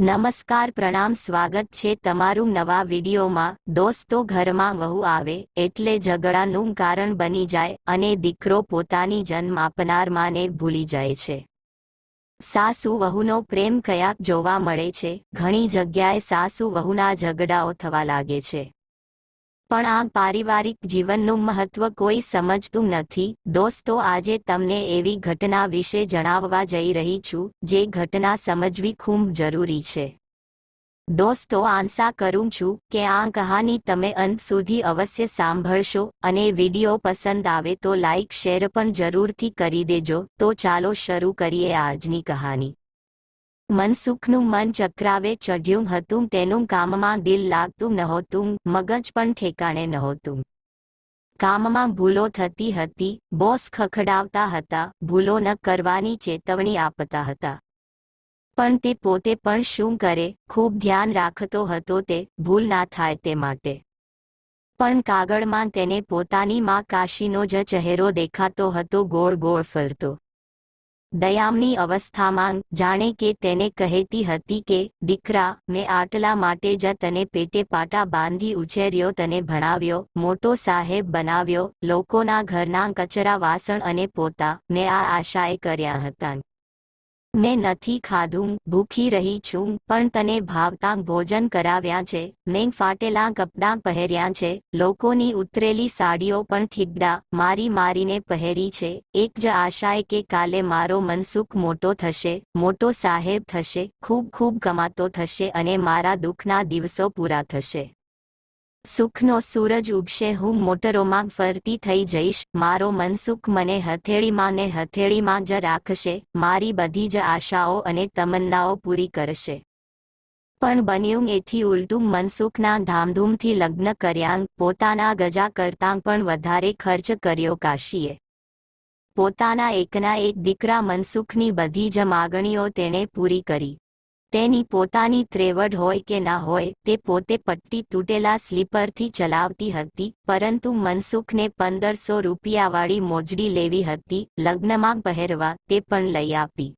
નમસ્કાર, પ્રણામ, સ્વાગત છે તમારું નવા વિડીયોમાં. દોસ્તો, ઘરમાં વહુ આવે એટલે ઝઘડાનું કારણ બની જાય અને દીકરો પોતાની જન્મ આપનાર માને ભૂલી જાય છે. સાસુ વહુનો પ્રેમ કયાક જોવા મળે છે. ઘણી જગ્યાએ સાસુ વહુના ઝઘડાઓ થવા લાગે છે. પણ આ પારિવારિક જીવનનું મહત્વ કોઈ સમજતું નથી. દોસ્તો, આજે તમને એવી ઘટના વિશે જણાવવા જઈ રહી છું, જે ઘટના સમજવી ખૂબ જરૂરી છે. દોસ્તો આંસા કરું છું કે આ કહાની તમે અંત સુધી અવશ્ય સાંભળશો અને વીડિયો પસંદ આવે તો લાઇક શેર પણ જરૂરથી કરી દેજો. તો ચાલો શરૂ કરીએ આજની કહાની. મનસુખનું મન ચક્રાવે ચઢ્યું હતું, તેનું કામમાં દિલ લાગતું નહોતું, મગજ પણ ઠેકાણે નહોતું. કામમાં ભૂલો થતી હતી, બોસ ખખડાવતા હતા, ભૂલો ન કરવાની ચેતવણી આપતા હતા. પણ તે પોતે પણ શું કરે, ખૂબ ધ્યાન રાખતો હતો તે, ભૂલ ના થાય તે માટે. પણ કાગળમાં તેને પોતાની માં કાશીનો જ ચહેરો દેખાતો હતો, ગોળ ગોળ ફરતો. દયામની અવસ્થામાં જાણે કે તેને કહેતી હતી કે, દીકરા, મેં આટલા માટે જ તને પેટે પાટા બાંધી ઉછેર્યો, તને ભણાવ્યો, મોટો સાહેબ બનાવ્યો, લોકોના ઘરના કચરા વાસણ અને પોતા, મેં આ આશાએ કર્યા હતા. મેં નથી ખાધું, ભૂખી રહી છું, પણ તને ભાવતા ભોજન કરાવ્યા છે. મેં ફાટેલા કપડાં પહેર્યા છે. લોકોની ઉતરેલી સાડીઓ પણ થીગડા મારી મારીને પહેરી છે. એક જ આશાએ કે કાલે મારો મનસુખ મોટો થશે, મોટો સાહેબ થશે, ખૂબ ખૂબ કમાતો થશે અને મારા દુઃખના દિવસો પૂરા થશે. સુખનો સૂરજ ઉગશે, હું મોટરોમાં ફરતી થઈ જઈશ, મારો મનસુખ મને હથેળીમાં ને હથેળીમાં જ રાખશે, મારી બધી જ આશાઓ અને તમન્નાઓ પૂરી કરશે. પણ બન્યું એથી ઉલટું મનસુખના ધામધૂમથી લગ્ન કર્યા પોતાના ગજા કરતાં પણ વધારે ખર્ચ કર્યો કાશીએ. પોતાના એકના એક દીકરા મનસુખની બધી જ માગણીઓ તેણે પૂરી કરી. તેની પોતાની ત્રેવડ હોય કે ના હોય, તે પોતે પટ્ટી તૂટેલા સ્લીપરથી ચલાવતી હતી, પરંતુ મનસુખને પંદરસો રૂપિયાવાળી મોજડી લેવી હતી, લગ્નમાં પહેરવા તે પણ લઈ આપી.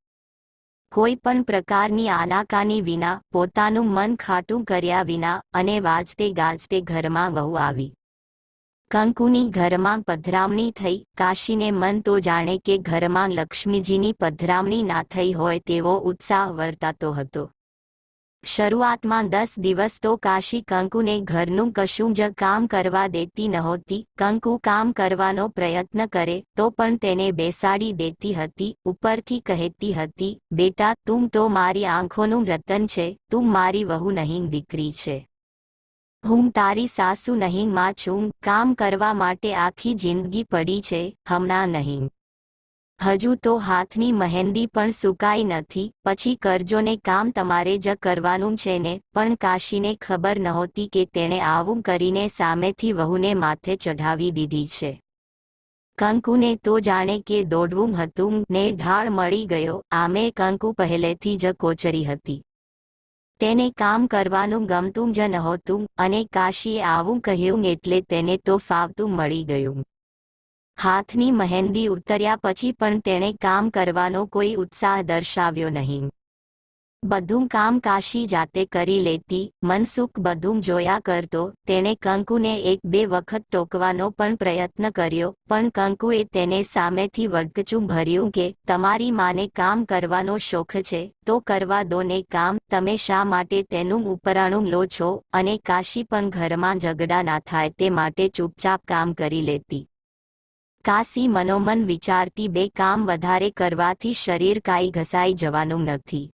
કોઈ પણ પ્રકારની આનાકાની વિના, પોતાનું મન ખાટું કર્યા વિના, અને વાજતે ગાજતે ઘરમાં વહુ આવી. કંકુની ઘરમાં પધરામણી થઈ. કાશીને મન તો જાણે કે ઘરમાં લક્ષ્મીજીની પધરામણી ના થઈ હોય તેવો ઉત્સાહ વર્તાતો હતો. શરૂઆતમાં દસ દિવસ તો કાશી કંકુને ઘરનું કશું જ કામ કરવા દેતી નહોતી. કંકુ કામ કરવાનો પ્રયત્ન કરે તો પણ તેને બેસાડી દેતી હતી, ઉપરથી કહેતી હતી, બેટા, તું તો મારી આંખોનું રતન છે, તું મારી વહુ નહીં, દીકરી છે. હું તારી સાસુ નહીં, માં છું. કામ કરવા માટે આખી જિંદગી પડી છે, હમણાં નહીં. હજુ તો હાથની મહેંદી પણ સુકાઈ નથી. પછી કરજો ને કામ તમારે જ કરવાનું છે ને. પણ કાશીને ખબર નહોતી કે તેણે આવું કરીને સામેથી વહુને માથે ચઢાવી દીધી છે. કંકુને તો જાણે કે દોડવું હતું ને ઢાળ મળી ગયો. આમે કંકુ પહેલેથી જ કોચરી હતી. તેને કામ કરવાનું ગમતું જ નહોતું અને કાશીએ આવું કહ્યું એટલે તેને તો ફાવતું મળી ગયું. હાથની મહેંદી ઉતર્યા પછી પણ તેણે કામ કરવાનો કોઈ ઉત્સાહ દર્શાવ્યો નહીં. બધું કામ કાશી જાતે કરી લેતી મનસુખ બધું જોયા કરતો, તેણે કંકુને એક બે વખત ટોકવાનો પણ પ્રયત્ન કર્યો, પણ કંકુએ તેને સામેથી વડકચું ભર્યું કે, તમારી માને કામ કરવાનો શોખ છે, તો કરવા દો ને કામ, તમે શા માટે તેનું ઉપરાણું લો છો? અને કાશી પણ ઘરમાં ઝઘડા ના થાય તે માટે ચૂપચાપ કામ કરી લેતી. કાશી મનોમન વિચારતી બે કામ વધારે કરવાથી શરીર કાંઈ ઘસાઈ જવાનું નથી.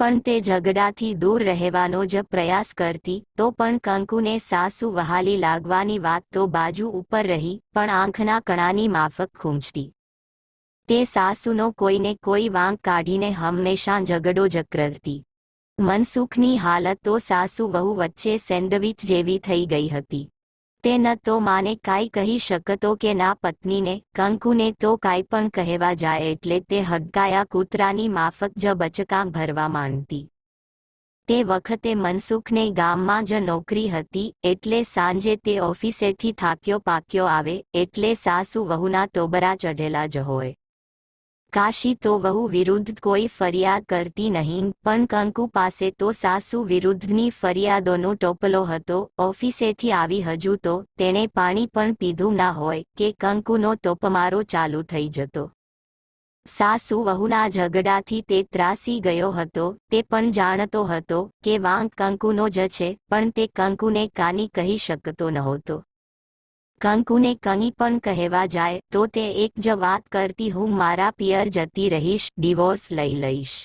પણ તે ઝઘડાથી દૂર રહેવાનો જ પ્રયાસ કરતી, તો પણ કંકુને સાસુ વહાલી લાગવાની વાત તો બાજુ ઉપર રહી, પણ આંખના કણાની માફક ખૂંચતી. તે સાસુનો કોઈને કોઈ વાંક કાઢીને હંમેશા ઝઘડો જ મનસુખની હાલત તો સાસુ વહુ વચ્ચે સેન્ડવિચ જેવી થઈ ગઈ હતી. તે ન તો માને કાંઈ કહી શકતો કે ના પત્નીને, કંકુને તો કાંઈ પણ કહેવા જાય એટલે તે હડકાયા કૂતરાની માફક જ બચકા ભરવા માંડતી. તે વખતે મનસુખને ગામમાં જ નોકરી હતી એટલે સાંજે તે ઓફિસેથી થાક્યો પાક્યો આવે એટલે સાસુ વહુના તોબરા ચઢેલા જ હોય. કાશી તો વહુ વિરુદ્ધ કોઈ ફરિયાદ કરતી નહીં, પણ કંકુ પાસે તો સાસુ વિરુદ્ધની ફરિયાદોનો ટોપલો હતો. ઓફિસેથી આવી હજુ તો તેણે પાણી પણ પીધું ના હોય કે કંકુનો તોપમારો ચાલુ થઈ જતો. સાસુ વહુના ઝઘડાથી તે ત્રાસી ગયો હતો, તે પણ જાણતો હતો કે વાંક કંકુનો જ છે, પણ તે કંકુને કાની કહી શકતો નહોતો. કંકુને કની પણ કહેવા જાય તો તે એક જ વાત કરતી હું મારા પિયર જતી રહીશ, ડિવોર્સ લઈ લઈશ.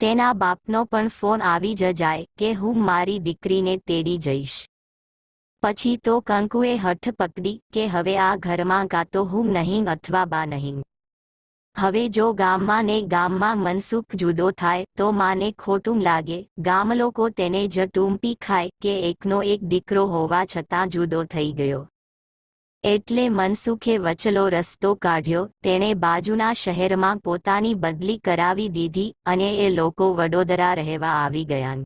તેના બાપનો પણ ફોન આવી જ જાય કે હું મારી દીકરીને તેડી જઈશ. પછી તો કંકુએ હઠ પકડી કે હવે આ ઘરમાં કાં તો હું નહીં અથવા બા નહીં. હવે જો ગામમાં ને ગામમાં મનસુખ જુદો થાય તો માને ખોટું લાગે. ગામ લોકો તેને જ ટૂંપી ખાય કે એકનો એક દીકરો હોવા છતાં જુદો થઈ ગયો. એટલે મનસુખે વચલો રસ્તો કાઢ્યો, તેણે બાજુના શહેરમાં પોતાની બદલી કરાવી દીધી અને એ લોકો વડોદરા રહેવા આવી ગયા.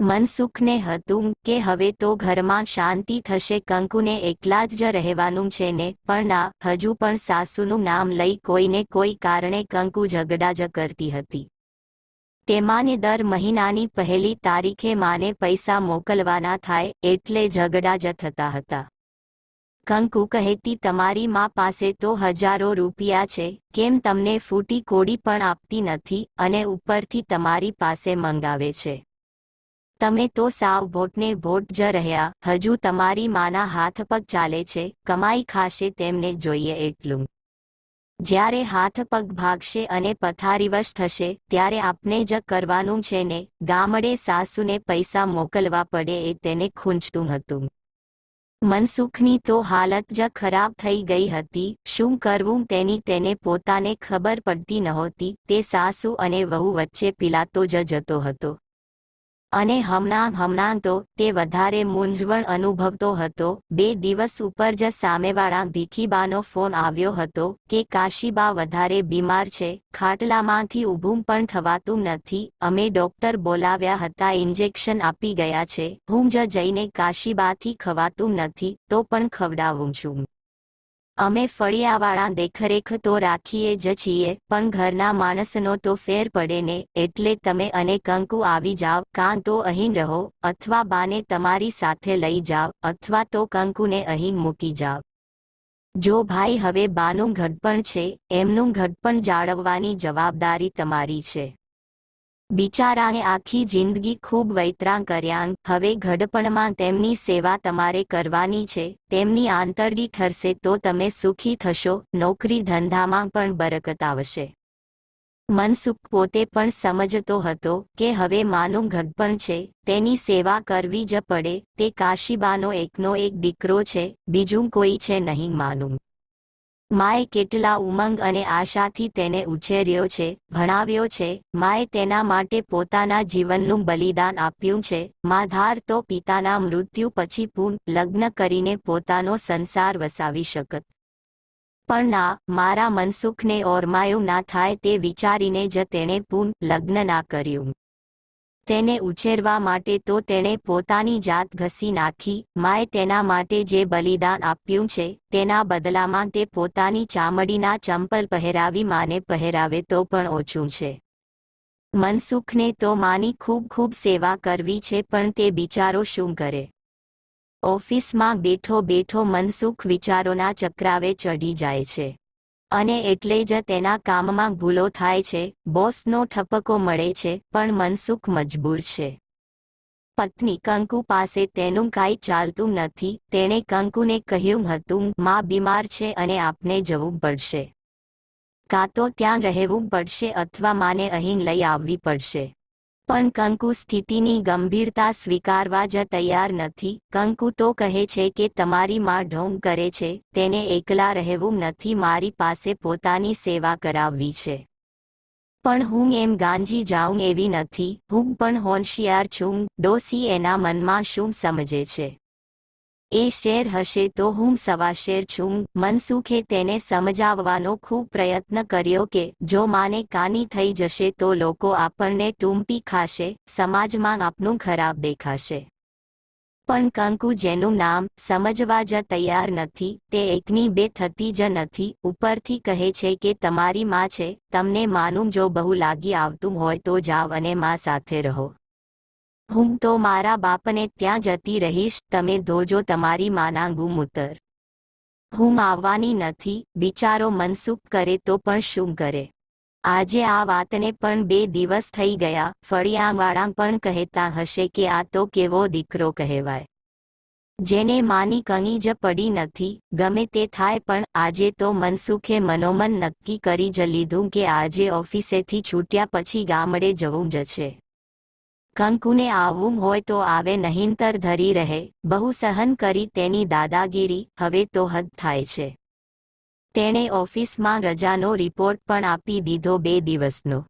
મનસુખને હતું કે હવે તો ઘરમાં શાંતિ થશે, કંકુને એકલા જ રહેવાનું છે ને, પણ ના હજુ પણ સાસુનું નામ લઈ કોઈને કોઈ કારણે કંકુ ઝઘડા જ કરતી હતી. તેમાંને દર મહિનાની પહેલી તારીખે માને પૈસા મોકલવાના થાય, એટલે ઝઘડા જ થતા હતા. કંકુ કહેતી તમારી મા પાસે તો હજારો રૂપિયા છે, કેમ તમને ફૂટી કોડી પણ આપતી નથી અને ઉપરથી તમારી પાસે મંગાવે છે. તમે તો સાવ ભોટને ભોટ જ રહ્યા, હજુ તમારી માના હાથ પગ ચાલે છે, કમાઈ ખાશે તેમને જોઈએ એટલું. જ્યારે હાથ પગ ભાગશે અને પથારીવશ થશે, ત્યારે આપને જ કરવાનું છે ને, ગામડે સાસુને પૈસા મોકલવા પડે એ તેને ખૂંચતું હતું. મનસુખની તો હાલત જ ખરાબ થઈ ગઈ હતી. શું કરવું તેની તેને પોતાને ખબર પડતી નહોતી. તે સાસુ અને વહુ વચ્ચે પીલાતો જ જતો હતો. અને હમણાં હમણાં તો તે વધારે મૂંઝવણ અનુભવતો હતો. બે દિવસ ઉપર જ સામેવાળા ભીખીબાનો ફોન આવ્યો હતો કે, કાશીબા, વધારે બીમાર છે. ખાટલામાંથી ઊભું પણ થવાતું નથી. અમે ડોક્ટર બોલાવ્યા હતા, ઇન્જેક્શન આપી ગયા છે. હું જ જઈને કાશીબાથી ખવાતું નથી, તો પણ ખવડાવું છું. અમે ફળિયાવાળા દેખરેખ તો રાખીએ જ છીએ, પણ ઘરના માણસનો તો ફેર પડે ને, એટલે તમે અને કંકુ આવી જાવ, કાં તો અહીં રહો, અથવા બાને તમારી સાથે લઈ જાવ, અથવા તો કંકુને અહીં મૂકી જાવ. જો ભાઈ હવે બાનું ઘડપણ છે, એમનું ઘડપણ જાળવવાની જવાબદારી તમારી છે. બિચારાને આખી જિંદગી ખૂબ વૈતરાં કર્યા હવે ઘડપણમાં તેમની સેવા તમારે કરવાની છે, તેમની આંતરડી ઠરશે તો તમે સુખી થશો, નોકરી ધંધામાં પણ બરકત આવશે. મનસુખ પોતે પણ સમજતો હતો કે હવે માનું ઘડપણ છે, તેની સેવા કરવી જ પડે, તે કાશીબાનો એકનો એક દીકરો છે, બીજું કોઈ છે નહીં માનું. માએ કેટલા ઉમંગ અને આશાથી તેને ઉછેર્યો છે, ભણાવ્યો છે. માએ તેના માટે પોતાના જીવનનું બલિદાન આપ્યું છે. માધાર તો પિતાના મૃત્યુ પછી પૂર્ણ લગ્ન કરીને પોતાનો સંસાર વસાવી શકત. પણ ના, મારા મનસુખને ઓરમાયું ના થાય તે વિચારીને જ તેણે પૂર્ણ લગ્ન ના કર્યું. તેને ઉછેરવા માટે તો તેણે પોતાની જાત ઘસી નાખી. માએ તેના માટે જે બલિદાન આપ્યું છે, તેના બદલામાં તે પોતાની ચામડીના ચંપલ પહેરાવી માને પહેરાવે તો પણ ઓછું છે. મનસુખને તો માની ખૂબ ખૂબ સેવા કરવી છે, પણ તે બિચારો શું કરે? ઓફિસમાં બેઠો બેઠો મનસુખ વિચારોના ચક્રાવે ચઢી જાય છે. અને એટલે જ તેના કામમાં ભૂલો થાય છે, બોસનો ઠપકો મળે છે, પણ મનસુખ મજબૂર છે. પત્ની કંકુ પાસે તેનું કાંઈ ચાલતું નથી, તેણે કંકુને કહ્યું હતું, માં બીમાર છે અને આપને જવું પડશે. કાં તો ત્યાં રહેવું પડશે અથવા માને અહીં લઈ આવવી પડશે. પણ કંકુ સ્થિતિની ગંભીરતા સ્વીકારવા જ તૈયાર નથી. કંકુ તો કહે છે કે તમારી માં ઢોંગ કરે છે, તેને એકલા રહેવું નથી, મારી પાસે પોતાની સેવા કરાવવી છે. પણ હું એમ ગાંજી જાઉં એવી નથી. હું પણ હોશિયાર છું. ડોસી એના મનમાં શું સમજે છે? એ શેર હશે તો હું સવા શેર છું. મનસુખે તેને સમજાવવાનો ખૂબ પ્રયત્ન કર્યો કે જો માને કાની થઈ જશે તો લોકો આપણને ટૂંપી ખાશે, સમાજમાં આપનું ખરાબ દેખાશે. પણ કંકુ જેનું નામ સમજવા જ તૈયાર નથી, તે એકની બે થતી જ નથી. ઉપરથી કહે છે કે તમારી માં છે, તમને માનું જો બહુ લાગી આવતું હોય તો જાવ અને માં સાથે રહો. હું તો મારા બાપને ત્યાં જતી રહીશ, તમે ધોજો તમારી માના મૂતર હું આવવાની નથી, બિચારો મનસુખ કરે તો પણ શું કરે? આજે આ વાતને પણ બે દિવસ થઈ ગયા, ફળિયાવાળા પણ કહેતા હશે કે આ તો કેવો દીકરો કહેવાય. જેને માની કણી જ પડી નથી, ગમે તે થાય પણ આજે તો મનસુખે મનોમન નક્કી કરી જ લીધું કે આજે ઓફિસેથી છૂટ્યા પછી ગામડે જવું જ છે. કંકુને આવવું હોય તો આવે નહીંતર ધરી રહે, બહુ સહન કરી તેની દાદાગીરી, હવે તો હદ થાય છે. તેણે ઓફિસમાં રજાનો રિપોર્ટ પણ આપી દીધો બે દિવસનો.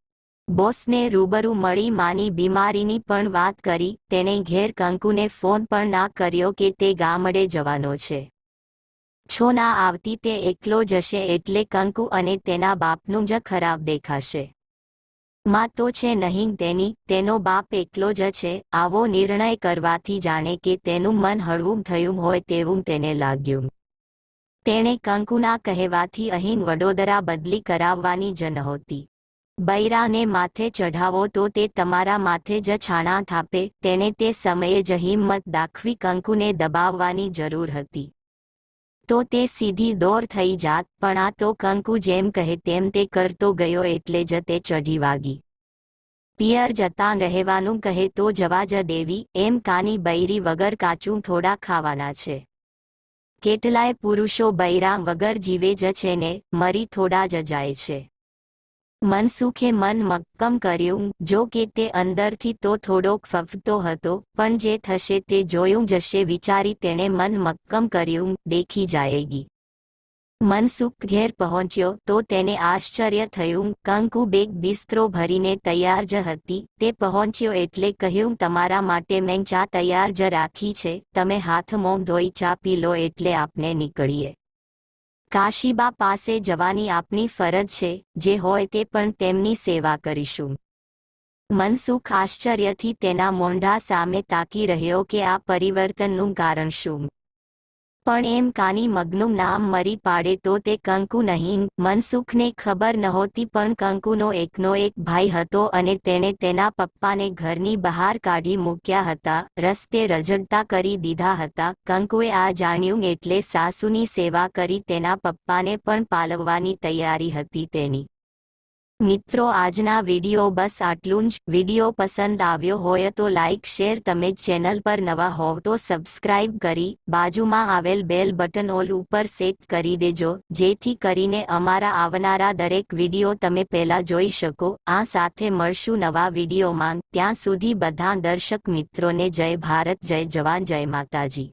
બોસને રૂબરૂ મળી માની બીમારીની પણ વાત કરી, તેણે ઘેર કંકુને ફોન પણ ના કર્યો કે તે ગામડે જવાનો છે. છો ના આવતી તે એકલો જશે એટલે કંકુ અને તેના બાપનું જ ખરાબ દેખાશે. માં તો છે નહીં તેની, તેનો બાપ એકલો જ છે, આવો નિર્ણય કરવાથી જાણે કે તેનું મન હળવું થયું હોય તેવું તેને લાગ્યું. તેણે કંકુના કહેવાથી અહીં વડોદરા બદલી કરાવવાની જ નહોતી. બૈરાને માથે ચઢાવો તો તે તમારા માથે જ છાણા થાપે, તેણે તે સમયે જ હિંમત દાખવી કંકુને દબાવવાની જરૂર હતી. તો તે સીધી દોર થઈ જાત, પણ આ તો કંકુ જેમ કહે તેમ તે કરતો ગયો એટલે જ તે ચઢી વાગી. પિયર જતા રહેવાનું કહે તો જવા જ દેવી, એમ કાની બૈરી વગર કાચું થોડા ખાવાના છે. કેટલાય પુરુષો બૈરા વગર જીવે જ છે ને, મરી થોડા જ જાય છે. મનસુખે મન મક્કમ કર્યું. જો કે તે અંદરથી તો થોડોક ફફતો હતો, પણ જે થશે તે જોયું જશે વિચારી તેણે મન મક્કમ કર્યું, દેખી જાયેગી. મનસુખ ઘેર પહોંચ્યો તો તેને આશ્ચર્ય થયું. કંકુ બેગ બિસ્ત્રો ભરીને તૈયાર જ હતી. તે પહોંચ્યો એટલે કહ્યું, તમારા માટે મેં ચા તૈયાર જ રાખી છે. તમે હાથ મોં ધોઈ ચા પી લો એટલે આપને નીકળીએ. કાશીબા પાસે જવાની આપની ફરજ છે, જે હોય તે પણ તેમની સેવા કરીશું. મનસુખ આશ્ચર્યથી તેના મોંઢા સામે તાકી રહ્યો કે આ પરિવર્તનનું કારણ શું? પણ એમ કાની મગનું નામ મરી પાડે તો તે કંકુ નહીં. મનસુખને ખબર નહોતી પણ કંકુનો એકનો એક ભાઈ હતો અને તેણે તેના પપ્પાને ઘરની બહાર કાઢી મૂક્યા હતા. રસ્તે રઝડતા કરી દીધા હતા. કંકુએ આ જાણ્યું એટલે સાસુની સેવા કરી તેના પપ્પાને પણ પાલવવાની તૈયારી હતી તેની. મિત્રો, આજના વીડિયો બસ આટલું જ. વીડિયો પસંદ આવ્યો હોય તો લાઇક શેર, તમે ચેનલ પર નવા હોવ તો સબસ્ક્રાઇબ કરી બાજુમાં આવેલ બેલ બટન ઓલ ઉપર સેટ કરી દેજો, જેથી કરીને અમારા આવનારા દરેક વીડિયો તમે પહેલા જોઈ શકો. આ સાથે મળશું નવા વિડીયોમાં. ત્યાં સુધી બધા દર્શક મિત્રોને જય ભારત, જય જવાન, જય માતાજી.